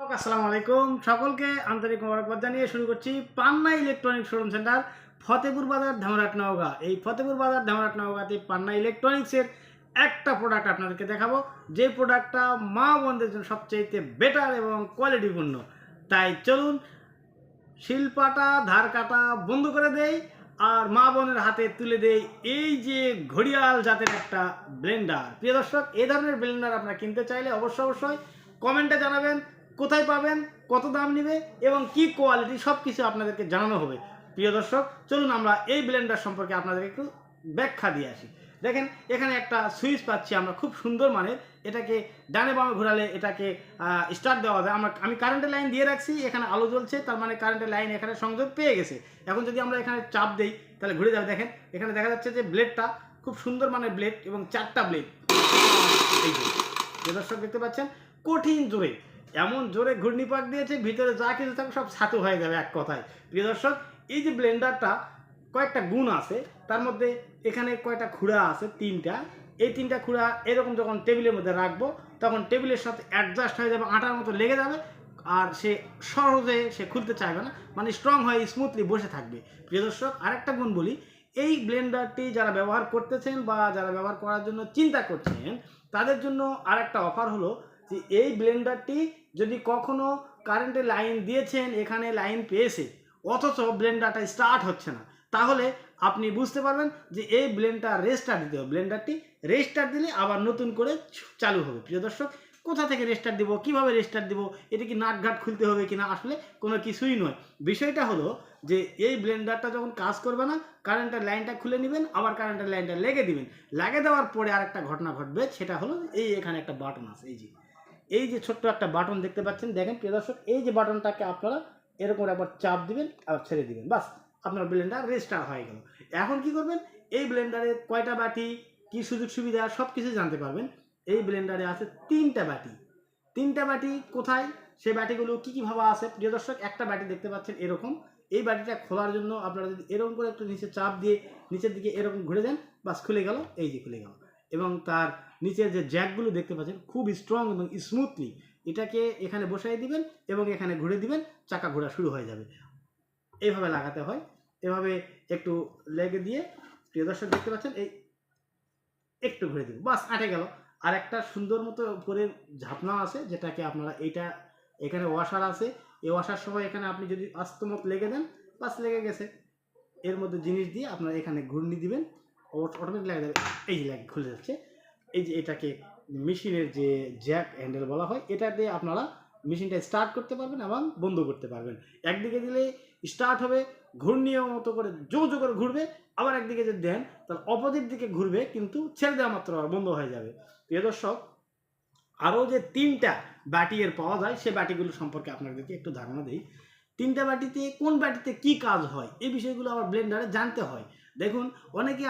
আসসালামু আলাইকুম। সকলকে আন্তরিক মোবারকবাদ জানিয়ে শুরু করছি Panna electronic showroom centre, Fatehpur Bazar, Dhamrat Naogaon. এই ফতেপুর বাজার, ধামরাট নওগাঁতে পান্না ইলেকট্রনিক্সের একটা প্রোডাক্ট আপনাদেরকে দেখাবো। যে প্রোডাক্টটা মা বোনদের জন্য সবচেয়ে বেটার এবং কোয়ালিটিপূর্ণ তাই চলুন, শিল্পাটা ধার কাটা বন্ধ করে দেই আর মা বোনের হাতে তুলে দেই এই যে ঘড়িয়াল জাতের একটা ব্লেন্ডার প্রিয় দর্শক এই ধরনের ব্লেন্ডার আপনারা কিনতে চাইলে অবশ্যই অবশ্যই কমেন্টে জানাবেন। কোথায় পাবেন, কত দাম নেবে এবং কি কোয়ালিটি সব কিছু আপনাদেরকে জানানো হবে। প্রিয় দর্শক, চলুন আমরা এই ব্লেন্ডার সম্পর্কে আপনাদেরকে একটু ব্যাখ্যা দিয়ে আসি। দেখেন, এখানে একটা সুইচ পাচ্ছি আমরা, খুব সুন্দর মানের। এটাকে ডানে বামে ঘোরালে এটাকে স্টার্ট দেওয়া যায়। আমরা, আমি কারেন্টের লাইন দিয়ে রাখছি, এখানে আলো জ্বলছে, তার মানে কারেন্টের লাইন এখানে সংযোগ পেয়ে গেছে। এখন যদি আমরা এখানে চাপ দেই, তাহলে ঘুরে যাবে। দেখেন, এখানে দেখা যাচ্ছে যে ব্লেডটা খুব সুন্দর মানের ব্লেড এবং চারটা ব্লেড দর্শক, দেখতে পাচ্ছেন? কঠিন জোরে। এমন জোরে ঘূর্ণি পাক দিয়েছে, ভিতরে যা কিছু থাকবে সব ছাতু হয়ে যাবে এক কথায়। প্রিয় দর্শক, এই যে ব্লেন্ডারটা, কয়েকটা গুণ আছে। তার মধ্যে এখানে কয়টা খুঁড়া আছে? তিনটা। এই তিনটা খুঁড়া এরকম যখন টেবিলের মধ্যে রাখব, তখন টেবিলের সাথে অ্যাডজাস্ট হয়ে যাবে, আটার মতো লেগে যাবে। আর সে সহজে সে খুলতে চাইবে না মানে স্ট্রং হয়ে স্মুথলি বসে থাকবে। প্রিয় দর্শক, আরেকটা গুণ বলি, এই ব্লেন্ডারটি যারা ব্যবহার করতেছেন বা যারা ব্যবহার করার জন্য চিন্তা করছেন, তাদের জন্য আরেকটা অফার হলো যে এই ব্লেন্ডারটি যদি কখনো কারেন্টের লাইন দিয়েছেন, এখানে লাইন পেয়েছে, অথচ ব্লেন্ডারটা স্টার্ট হচ্ছে না, তাহলে আপনি বুঝতে পারবেন যে এই ব্লেন্ডার রেস্টার দিতে হবে। ব্লেন্ডারটি রেস্টার দিলে আবার নতুন করে চালু হবে। প্রিয় দর্শক, কোথা থেকে রেস্টার দিব, কীভাবে রেস্টার দিব, এটা কি নাটঘাট খুলতে হবে কিনা, আসলে কোনো কিছুই নয়। বিষয়টা হলো যে এই ব্লেন্ডারটা যখন কাজ করবে না কারেন্টের লাইনটা খুলে নেবেন, আবার কারেন্টের লাইনটা লেগে দিবেন। লাগিয়ে দেওয়ার পরে আর একটা ঘটনা ঘটবে, সেটা হলো এই এখানে একটা বাটন আছে, এই যে। এই যে ছোট্ট একটা বাটন দেখতে পাচ্ছেন, দেখেন প্রিয় দর্শক, এই যে বাটনটাকে আপনারা এরকম একবার চাপ দিবেন আবার ছেড়ে দিবেন। বাস, আপনার ব্লেন্ডার রেস্টার হয়ে গেল। এখন কি করবেন? এই ব্লেন্ডারে কয়টা বাটি, কি সুযোগ সুবিধা সব কিছু জানতে পারবেন। এই ব্লেন্ডারে আছে তিনটা বাটি। তিনটা বাটি কোথায়? সেই বাটিগুলো কী কীভাবে আছে? প্রিয় দর্শক, একটা বাটি দেখতে পাচ্ছেন এরকম। এই বাটিটা খোলার জন্য আপনারা যদি এরকম করে একটু নিচে চাপ দিয়ে নিচের দিকে এরকম ঘুরে দেন, বাস খুলে গেল, এই যে খুলে গেল। এবং তার নিচের যে জ্যাকগুলো দেখতে পাচ্ছেন খুব স্ট্রং এবং স্মুথলি এটাকে এখানে বসাই দিবেন এবং এখানে ঘুরে দিবেন, চাকা ঘোরা শুরু হয়ে যাবে। এইভাবে লাগাতে হয়। এভাবে একটু লেগে দিয়ে, প্রিয় দর্শক দেখতে পাচ্ছেন, এই একটু ঘুরে দিবেন। বাস, আটে গেল। আর একটা সুন্দর মতো উপরে ঝাপনা আছে, যেটাকে আপনারা এইটা, এখানে ওয়াশার আছে। এই ওয়াশার সময় এখানে আপনি যদি আস্তমত লেগে দেন, বাস লেগে গেছে। এর মধ্যে জিনিস দিয়ে আপনারা এখানে ঘূর্ণি দিবেন। অটোমেটিক লাগে যাবে এই লাগে খুলে যাচ্ছে। এই যে এটাকে মেশিনের যে জ্যাক হ্যান্ডেল বলা হয়, এটা দিয়ে আপনারা মেশিনটা স্টার্ট করতে পারবেন এবং বন্ধ করতে পারবেন। একদিকে দিলে স্টার্ট হবে ঘূর্ণীয় মতো করে জো জো করে ঘুরবে, আবার একদিকে যদি দেন, তাহলে অপোজিট দিকে ঘুরবে, কিন্তু ছেড়ে দেওয়া মাত্র বন্ধ হয়ে যাবে। প্রিয় দর্শক, আরও যে তিনটা বাটি এর পাওয়া যায়, সে বাটিগুলো সম্পর্কে আপনাদেরকে একটু ধারণা দিই। তিনটা বাটিতে কোন বাটিতে কি কাজ হয়, এই বিষয়গুলো আবার ব্লেন্ডারে জানতে হয়। দেখুন, অনেকে